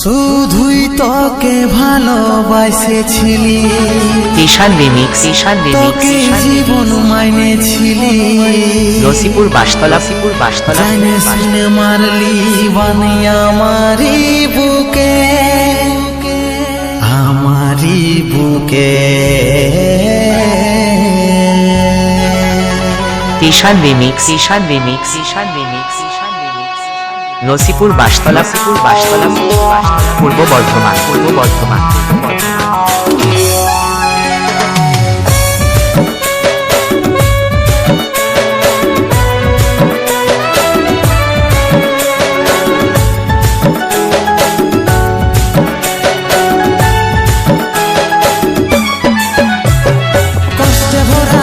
শুধুই তোকে ভালোবাসেছিলি। ঈশান রিমিক্স ঈশান রিমিক্স তোকে জীবন মাইনেছিলি। রসিপুর বাসতলা সিপুর বাসতলা জানে শুনে মারলি বানি আমারি বুকে। আমারি বুকে। Ishan remix Ishan remix Ishan remix. Rasipur Bastala Sipur Bastala Purba Bardhaman Purba Bardhaman Purba Bardhaman কষ্টে ভরা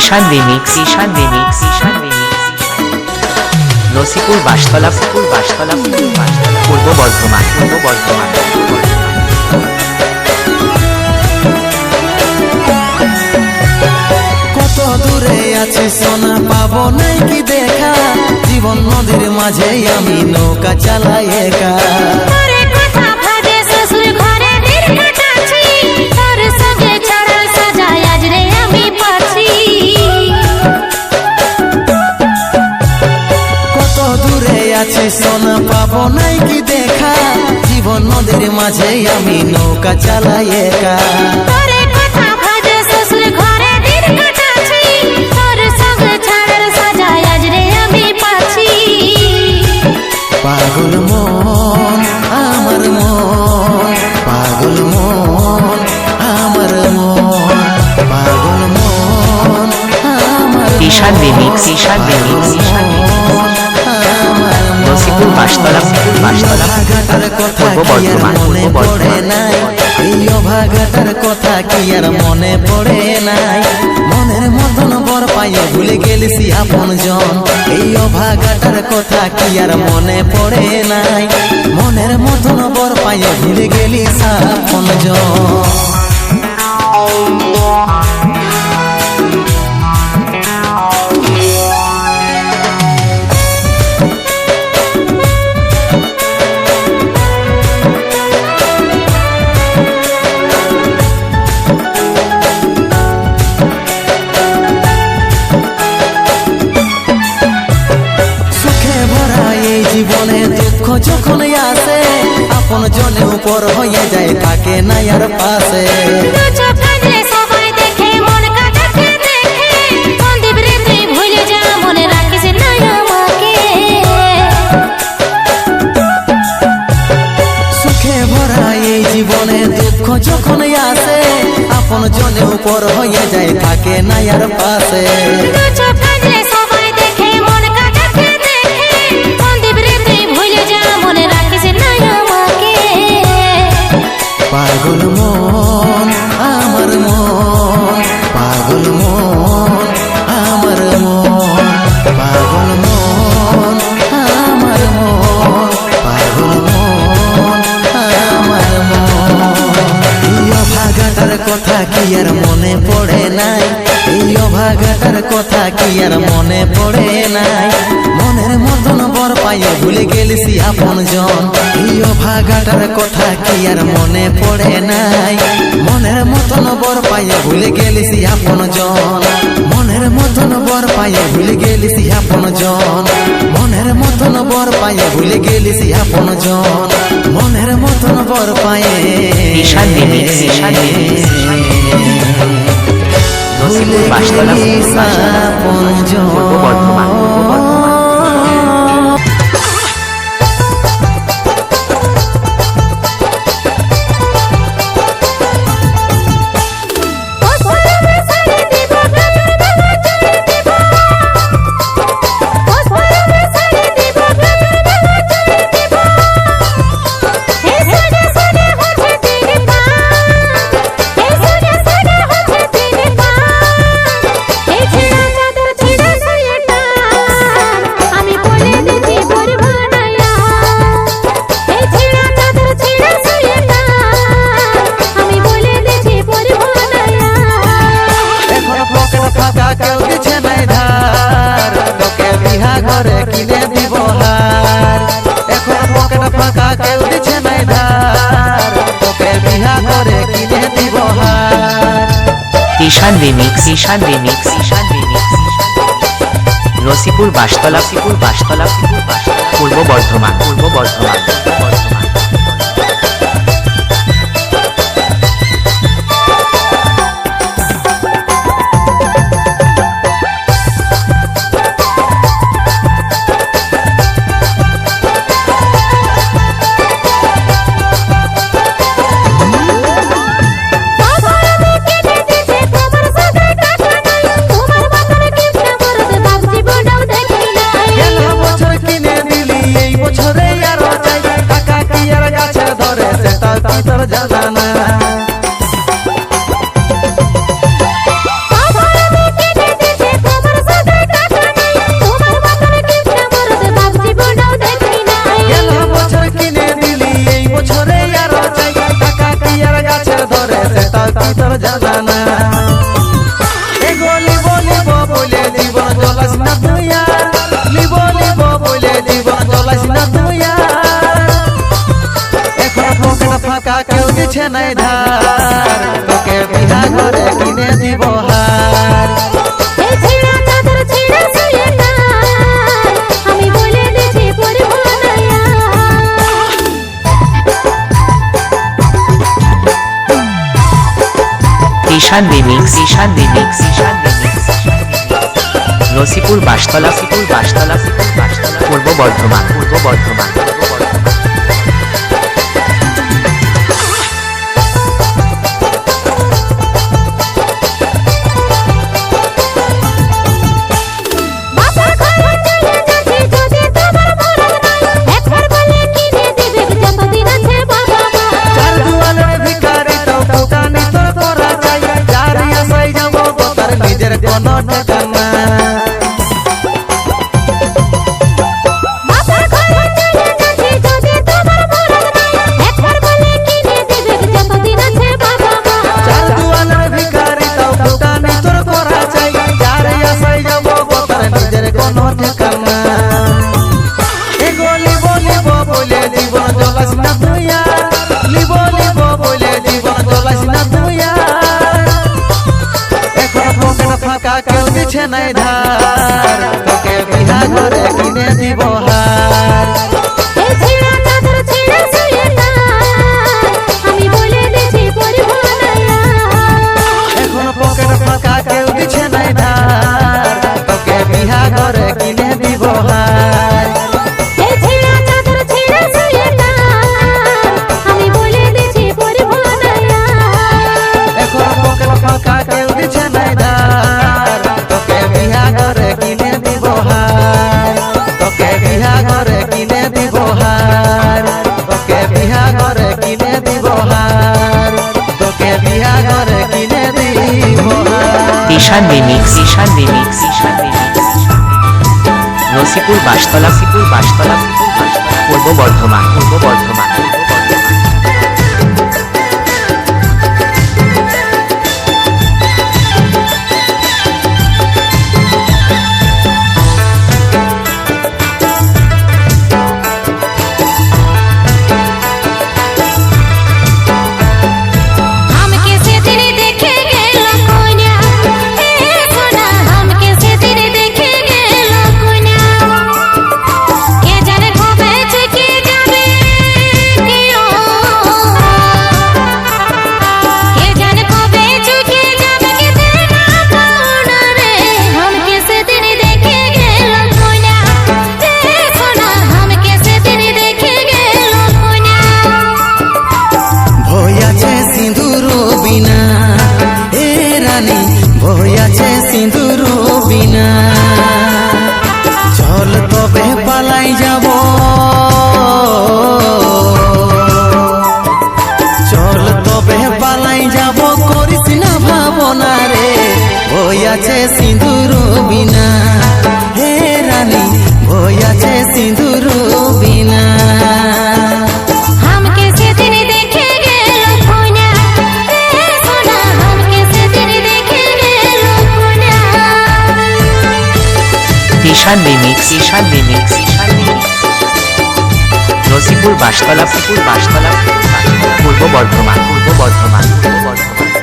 Ishan remix Ishan remix Ishan remix. Rasipur Bastala Sipur Bastala Sipur Bastala Purba Bardhaman Purba Bardhaman কত দূরে আছে সোনা, পাবো নাই কি দেখা? জীবন নদীর মাঝে আমি নৌকা চালাই একা। দূরে সোনা পাবো নাই কি দেখা। জীবন নদীর মাঝে আমি নৌকা চালাই একা। কথা পূর্ব মনে নাই? এই অভাগাটার কথা কি আর মনে পড়ে নাই? মনের মতন বর পাইয়ে ভুলে গেলিস আপন জন। এই অভাগাটার কথা কি আর মনে পড়ে নাই? মনের মতন বর পাইয়ে ভুলে গেলিস আপন জন। আপন জনে উপর হয়ে যায় থাকে না আর পাশে। জীবনে দুঃখ যখন আসে আপন জনে উপর হয়ে যায় থাকে না আর পাশে। পাগল মন, আমার মন, পাগল মন, আমার মন, পাগল মন, আমার মন, পাগল মন, আমার মন। অভাগাটার কথা কি আর মনে পড়ে নাই? এই অভাগাটার কথা কি আর মনে পড়ে নাই? মনের মতন পাইয়া ভুলে গেলিছি আপন জন। প্রিয় ভাগাটার কথা কি আর মনে পড়ে নাই? মনের মতন বর পাইয়া ভুলে গেলিছি আপন জন। মনের মতন বর পাইয়া ভুলে গেলিছি আপন জন। মনের মতন বর পাইয়া ভুলে গেলিছি আপন জন। মনের মতন বর পায়ে ভুলে গেলিছি আপন জন। Ishan remix Ishan remix Nasipur Bastala সিপুর Bastala সিপুর Bastala Purba Bardhaman Purba Bardhaman. ফাঁকা কেউ দিছে নাই ধার। তোকে বিহা করে কিনে দিব হার। Ishan remix Ishan remix Ishan remix. Rasipur Bastala Sipur Bastala Purba Bardhaman Purba Bardhaman. no, no, no. छे नै Ishan remix Ishan remix Ishan remix Nasipur Bastala Sipur Bastala Purba Bardhaman Purba Bardhaman Sreepur Bastala Sreepur Bastala Purba Bardhaman Purba Bardhaman Purba Bardhaman.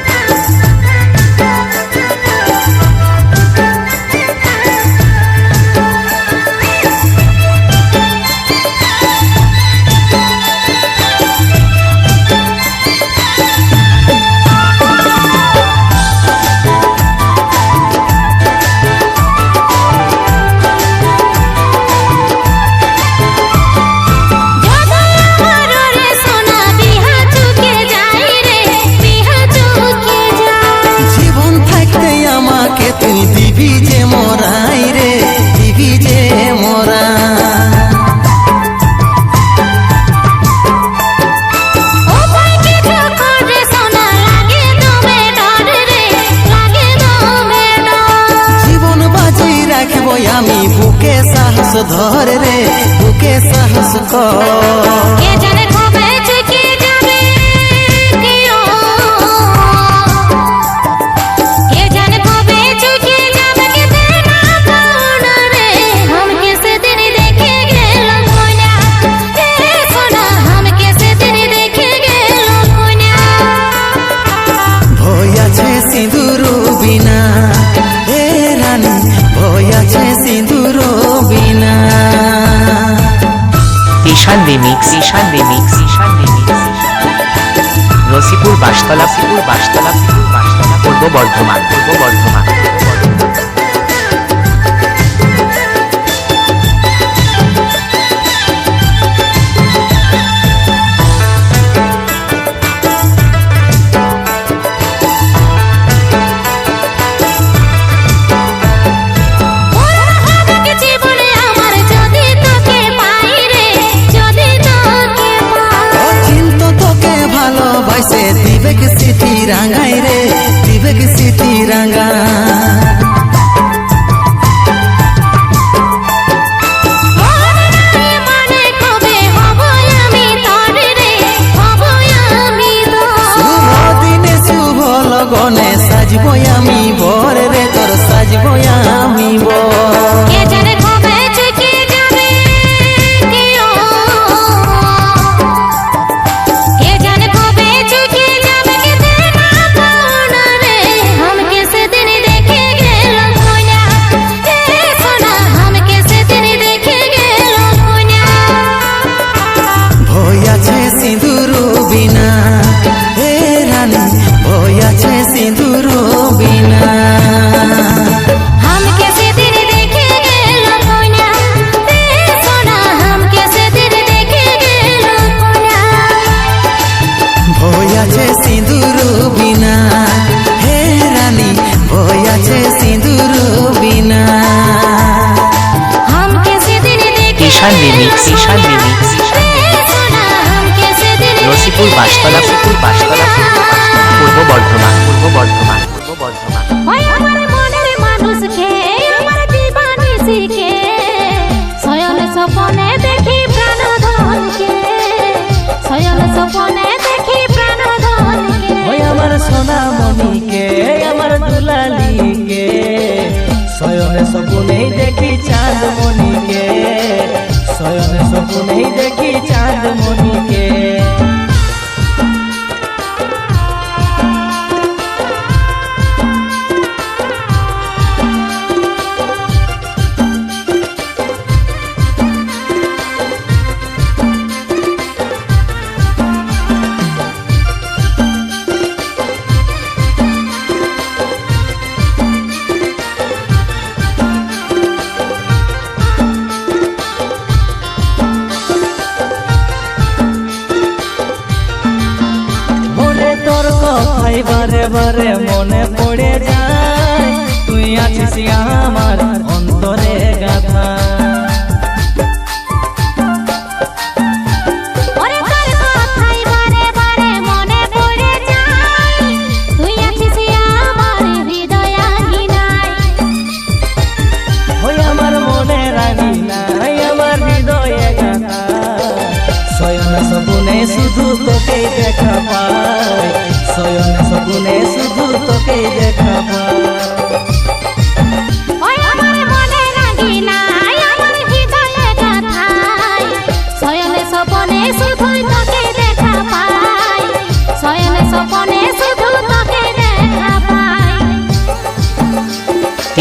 देखो यामी बुके साहस धर रे बुके साहस को remix Ishan remix Ishan remix Rasipur Bastala পুকুর বাসতলা পুকুর Bastala Purba Bardhaman Purba Bardhaman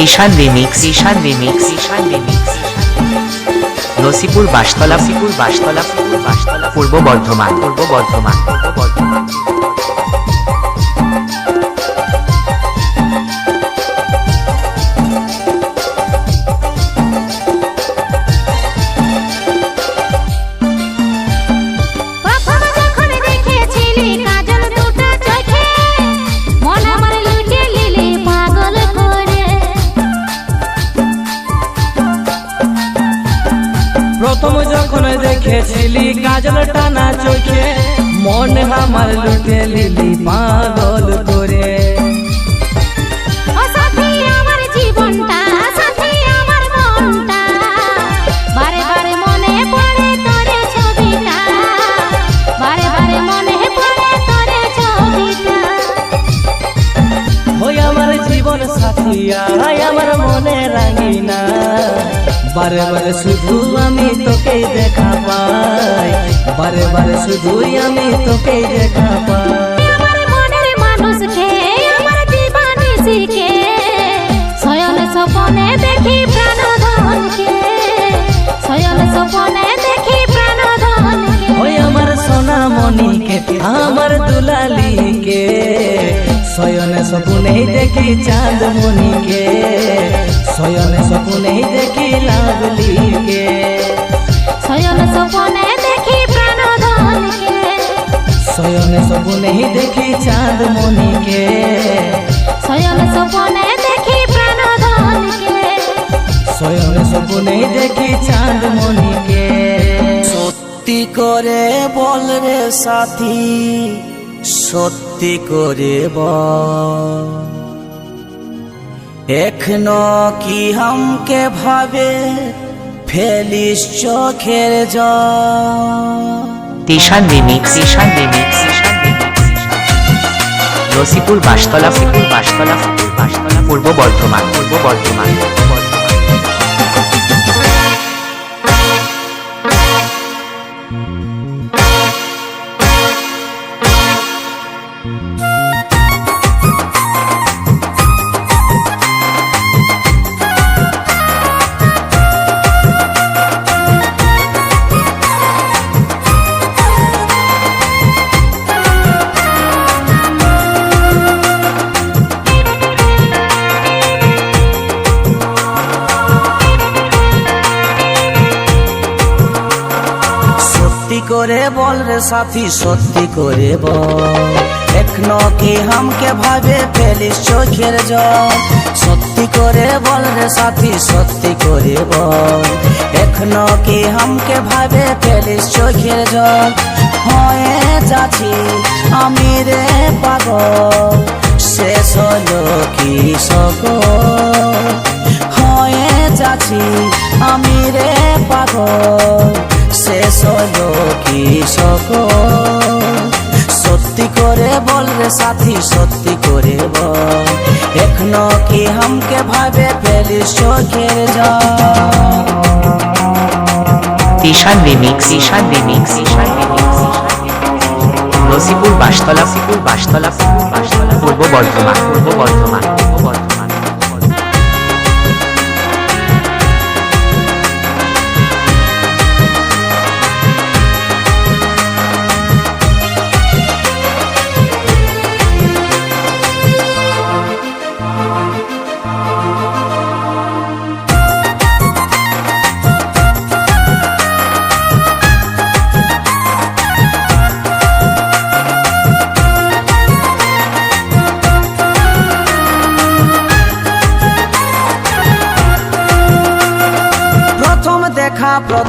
Ishan remix Ishan remix Ishan remix Nasipur Bastala Sipur Bastala Sipur Bastala Purba Bardhaman Purba Bardhaman Purba Bardhaman কাজল টানা চোখে মন আমার লুটে লিলি পাগল করে। আমার জীবন সাথিয়া আমার মনে রাঙিনা। বারে বারে শুধু আমি তোকে দেখা পাই। বারে বারে শুধু আমি তোকে দেখা পাই। আমার মনের মানুষকে আমার জীবনী শিখে। শয়ন স্বপনে দেখি প্রাণধনকে শয়ন স্বপনে দেখি প্রাণধনকে ওই আমার সোনা মনিকে আমার দুলালিকে শয়নে সপুনেই দেখি চাঁদ মনিকে শয়নে সপুনেই দেখি লাভলিকে শয়ন স্বপনে দেখি প্রাণধনকে শয়নে সপুনেই দেখি চাঁদ মনিকে শয়ন স্বপনে দেখি প্রাণধনকে শয়নে সপুনেই দেখি চাঁদ মনিকে সত্যি করে বল রে সাথী সত্যি করে বল এখনও কি হামকে ভাবে ফেলিস চোখের জল। Ishan remix Ishan remix Ishan remix. Nasipur Bastala Sipur Bastala Sipur Bastala, Purba Bardhaman Purba Bardhaman. সাথী সত্যি করে বল। এখনও কি হামকে ভাবে ফেলিস চোখের জল। সত্যি করে বল রে সাথী, সত্যি করে বল। এখনও কি হামকে ভাবে ফেলিস চোখের জল। হয়ে যাচ্ছি আমি রে পাগল। শেষ হলো কি সকল? হয়ে যাচ্ছি সকল সত্যি করে বল রে সাথী, সত্যি করে বল। এখনও কি হামকে ভাবে ফেলিস চোখের Ishan remix Ishan remix Ishan remix Nasipur Bastala Sipur Bastala, Purba Bardhaman Purba Bardhaman.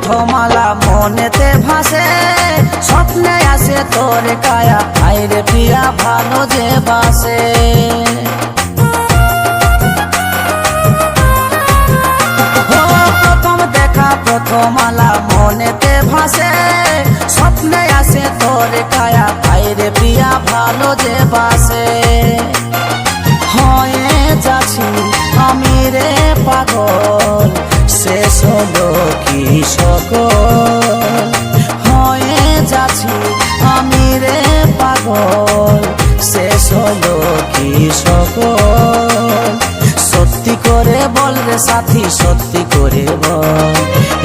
দেখা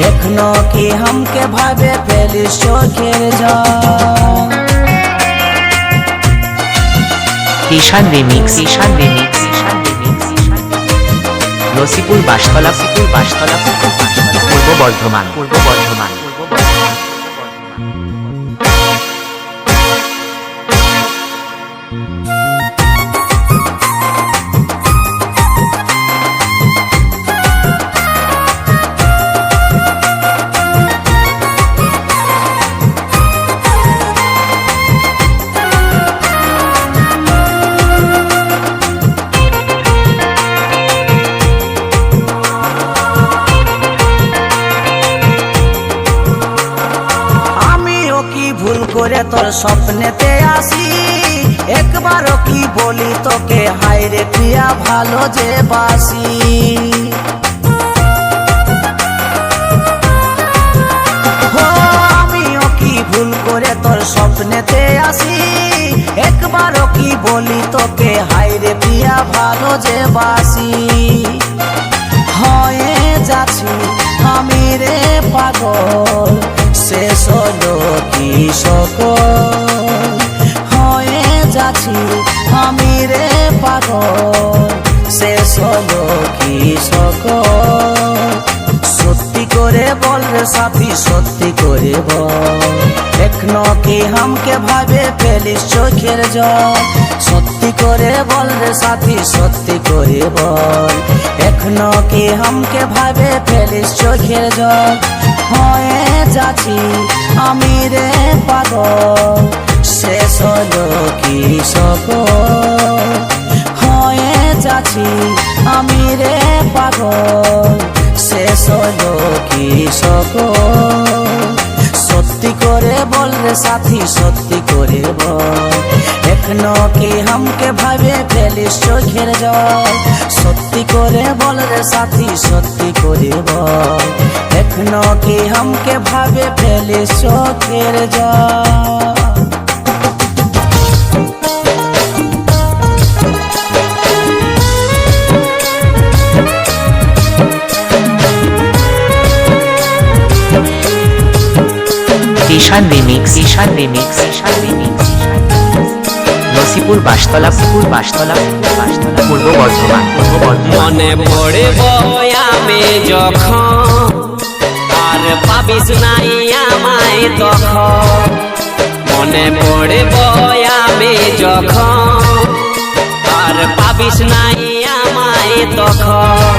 এখনও কি হামকে ভাবে ফেলিস চোখের জল Ishan remix Ishan remix Ishan remix Nasipur Bastala Sipur Bastala Purba Bardhaman. Purba Bardhaman. তোর স্বপ্নেতে আসি। একবারও কি বলি তোকে? হায়রে প্রিয়া, ভালো যে বাসি। আমিও কি ভুল করে তোর স্বপ্নেতে আসি? একবারও কি বলি তোকে? হায়রে প্রিয়া, ভালো যে বাসি। হয়ে যাচ্ছি আমি রে পাগল। শেষ হলো কি সকল? হয়ে যাচ্ছি আমি রে পাগল হলো কি সত্যি করে বল রে সাথী, সত্যি করে বল। এখনও কি হামকে ভাবে, ফেলিস চোখের জল। সত্যি করে বল রে সাথী, সত্যি করে বল। এখনও কি হামকে ভাবে, ফেলিস চোখের জল। হয়ে যাচ্ছি আমি রে পাগল। শেষ হলো কি সকল? হয়ে যাচ্ছি আমি রে পাগল। শেষ হলো কি সকল? সত্যি করে বল রে সাথী, সত্যি করে বল। এখনও কি হামকে ভাবে ফেলিস চোখের জল। সত্যি করে বল রে সাথী, সত্যি করে বল। এখনও কি হামকে ভাবে ফেলিস চোখের জল। Ishan remix Ishan remix Ishan remix Nasipur Bastala Sipur Bastala Bastala, Purba Bardhaman Purba Bardhaman. মনে পড়ে বয়ামে যখন, আর পাবিস নাই আমায় তখন। মনে পড়ে বয়ামে যখন, আর পাবিস নাই আমায় তখন।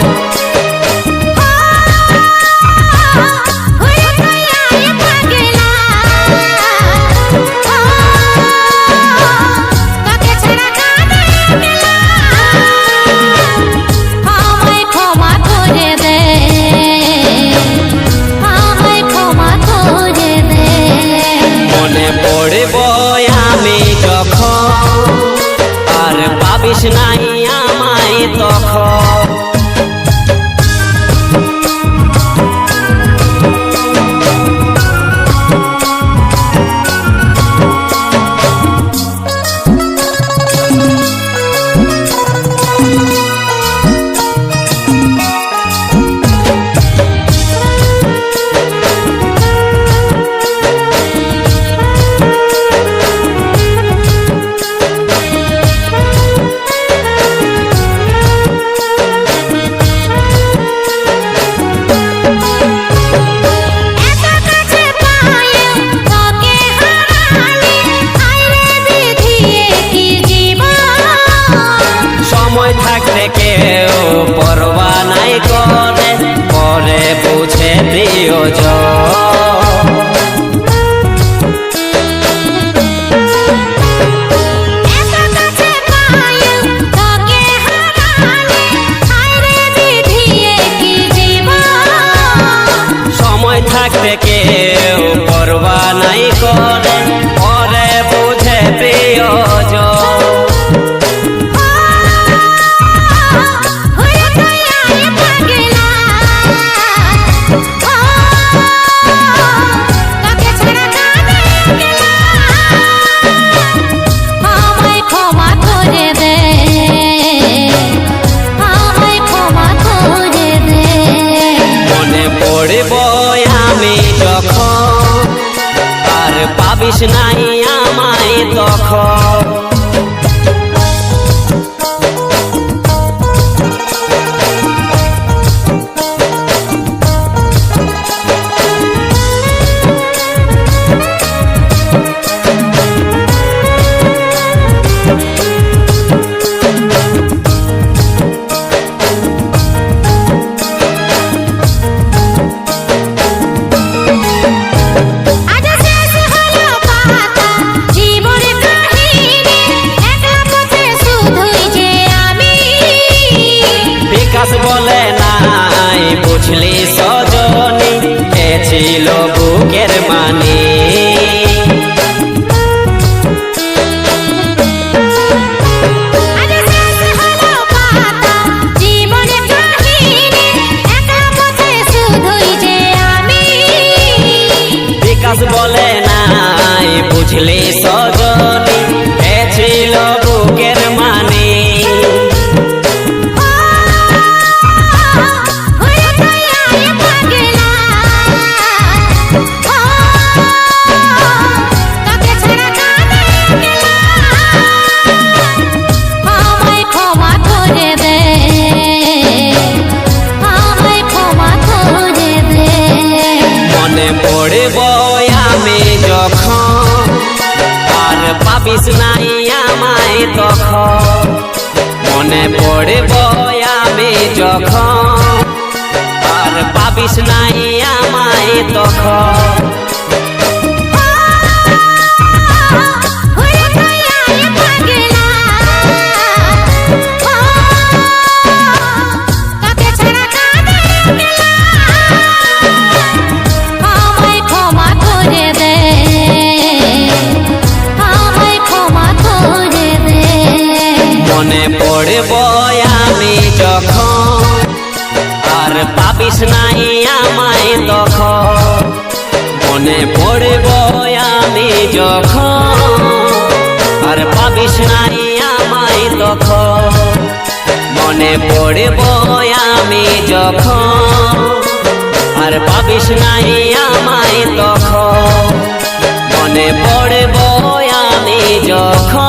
ভাবিস নাই আমায় তখন। মনে পড়ব আমি যখন। আর ভাবিস নাই আমায় তখন। মনে পড়ব আমি যখন। আর পাবিস নাই আমায় তখন। মনে পড়ব আমি যখন। আর পাবিস নাই আমায় তখন। মনে পড়ব আমি যখন। আর পাবিস নাই আমায় তখন। মনে পড়ব আমি যখন।